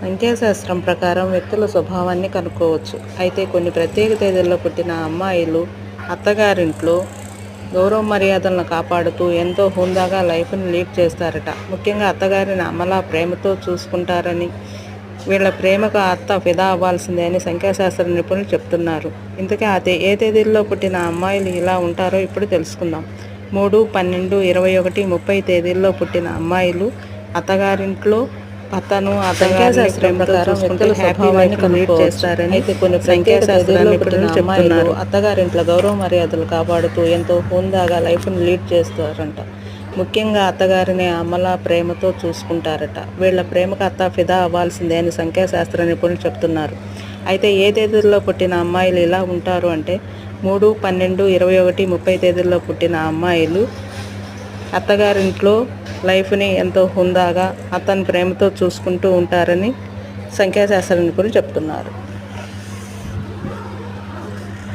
సంఖ్యాశాస్త్రం ప్రకారం వ్యక్తుల స్వభావాన్ని కనుక్కోవచ్చు. అయితే కొన్ని ప్రత్యేక తేదీల్లో పుట్టిన అమ్మాయిలు అత్తగారింట్లో గౌరవ మర్యాదలను కాపాడుతూ ఎంతో హుందాగా లైఫ్ని లీడ్ చేస్తారట. ముఖ్యంగా అత్తగారిని అమలా ప్రేమతో చూసుకుంటారని వీళ్ళ ప్రేమకు అత్త ఫిదా అవ్వాల్సిందే అని సంఖ్యాశాస్త్ర నిపుణులు చెప్తున్నారు. ఇంతకీ ఆ ఏ తేదీల్లో పుట్టిన అమ్మాయిలు ఇలా ఉంటారో ఇప్పుడు తెలుసుకుందాం. మూడు పన్నెండు ఇరవై ఒకటి ముప్పై తేదీల్లో పుట్టిన అమ్మాయిలు అత్తగారింట్లో అతను స్వభావాన్ని లీడ్ చేస్తారని అయితే కొన్ని సంఖ్యాశాస్త్ర నిపుణులు చెప్తున్నారు అత్తగారింట్లో గౌరవ మర్యాదలు కాపాడుతూ ఎంతో హుందాగా లైఫ్ని లీడ్ చేస్తారంట. ముఖ్యంగా అత్తగారిని అమల ప్రేమతో చూసుకుంటారట. వీళ్ళ ప్రేమకు అత్త ఫిదా అవ్వాల్సిందే అని సంఖ్యాశాస్త్ర నిపుణులు చెప్తున్నారు. అయితే ఏ తేదీల్లో పుట్టిన అమ్మాయిలు ఇలా ఉంటారు అంటే మూడు పన్నెండు ఇరవై ఒకటి ముప్పై తేదీల్లో పుట్టిన అమ్మాయిలు అత్తగారింట్లో లైఫ్ని ఎంతో హుందాగా అతని ప్రేమతో చూసుకుంటూ ఉంటారని సంఖ్యాశాస్త్ర నిపుణులు చెప్తున్నారు.